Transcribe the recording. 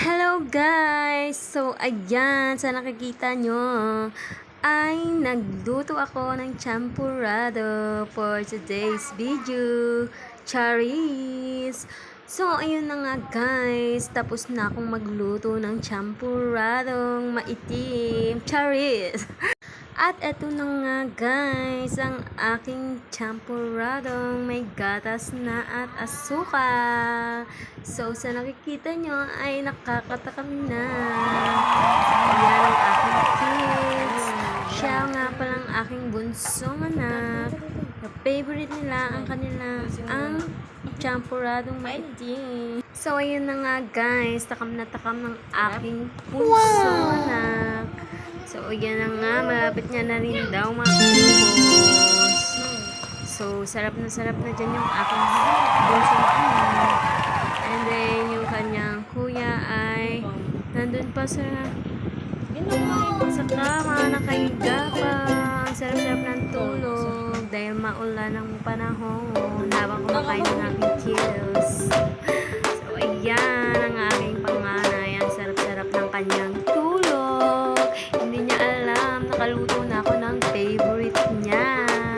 Hello guys! So, ayan, sa nakikita nyo, ay nagluto ako ng champurrado for today's video. Charis! So, ayun na nga guys, tapos na akong magluto ng champurradong maitim. Charis! At eto na nga guys, ang aking champuradong may gatas na at asukal. So sa nakikita nyo ay nakakatakam na. Yan ang aking kids. Siya nga palang aking bunsong anak. Na favorite nila ang kanila ang champuradong maitim. So ayun na nga guys, takam na takam ng aking bunsong anak. So, yan na nga. Malapit niya na rin daw mga kabibos. So, sarap na sarap na dyan yung aking anak. And then, yung kanyang kuya ay nandun pa sa sa kama, nakahiga pa. Ang sarap-sarap ng tulog dahil maulan ang panahon habang kumakain ng aking kills. Nakaluto na ako ng favorite niya.